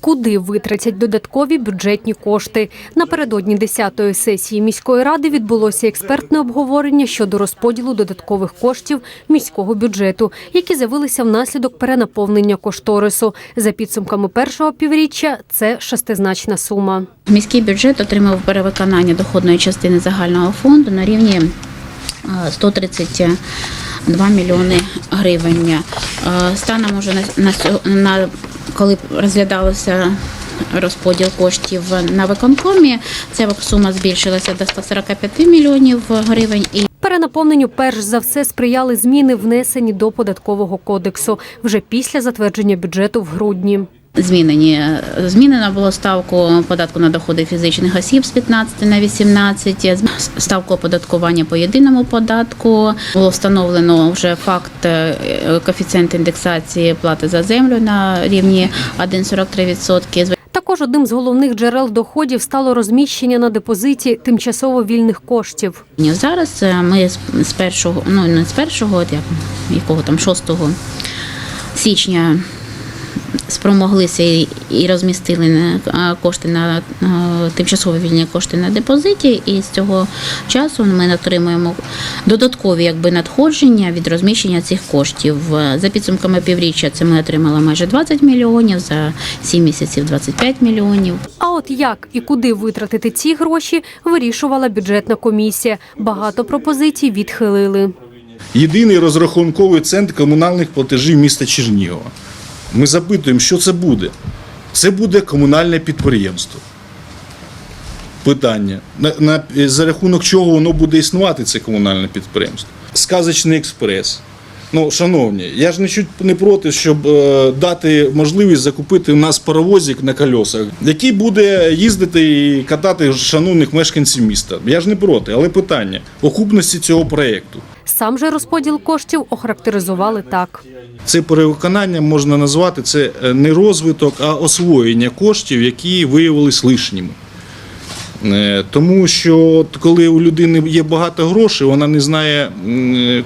Куди витратять додаткові бюджетні кошти? Напередодні 10-ї сесії міської ради відбулося експертне обговорення щодо розподілу додаткових коштів міського бюджету, які з'явилися внаслідок перенаповнення кошторису. За підсумками першого півріччя це шестизначна сума. Міський бюджет отримав перевиконання доходної частини загального фонду на рівні е, 132 мільйони гривень. Е, Станом уже на, на, на коли розглядалося розподіл коштів на виконкомі, ця сума збільшилася до 145 мільйонів гривень. І Перенаповненню перш за все сприяли зміни, внесені до податкового кодексу вже після затвердження бюджету в грудні. Змінені змінено було ставку податку на доходи фізичних осіб з 15 на 18, ставку оподаткування по єдиному податку. Було встановлено вже факт е, коефіцієнт індексації плати за землю на рівні 1,43%. Також одним з головних джерел доходів стало розміщення на депозиті тимчасово вільних коштів. Зараз е, ми з- першого, ну не з першого, як якого там 6 січня спромоглися і- розмістили на- кошти на тимчасово вільні кошти на депозиті. І з цього часу ми отримуємо додаткові якби надходження від розміщення цих коштів. За підсумками півріччя це ми отримали майже 20 мільйонів, за 7 місяців 25 мільйонів. А от як і куди витратити ці гроші, вирішувала бюджетна комісія. Багато пропозицій відхилили. Єдиний розрахунковий центр комунальних платежів міста Чернігова. Ми запитуємо, що це буде. Це буде комунальне підприємство. Питання. На, на, за рахунок чого воно буде існувати, це комунальне підприємство? Сказочний експрес. Ну, шановні, я ж нічуть не проти, щоб е, дати можливість закупити у нас паровозик на колесах, який буде їздити і катати шановних мешканців міста. Я ж не проти, але питання окупності цього проєкту. Сам же розподіл коштів охарактеризували так. Це перевиконання можна назвати це е, не розвиток, а освоєння коштів, які виявились лишніми. Е, Тому що коли у людини є багато грошей, вона не знає,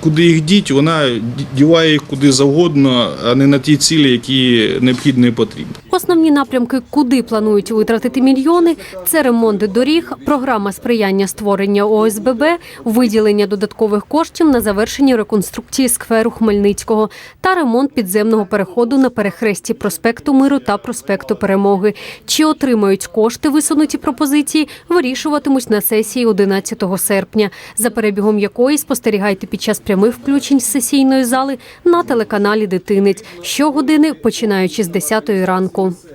куди їх діть, вона діває їх куди завгодно, а не на ті цілі, які необхідно і потрібні. Основні напрямки, куди планують витратити мільйони, це ремонт доріг, програма сприяння створення ОСББ, виділення додаткових коштів на завершення реконструкції скверу Хмельницького та ремонт підземного переходу на перехресті проспекту Миру та проспекту Перемоги. Чи отримають кошти висунуті пропозиції, вирішуватимуть на сесії 11 серпня, за перебігом якої спостерігайте під час прямих включень з сесійної зали на телеканалі Дитинець щогодини, починаючи з 10 ранку. tempo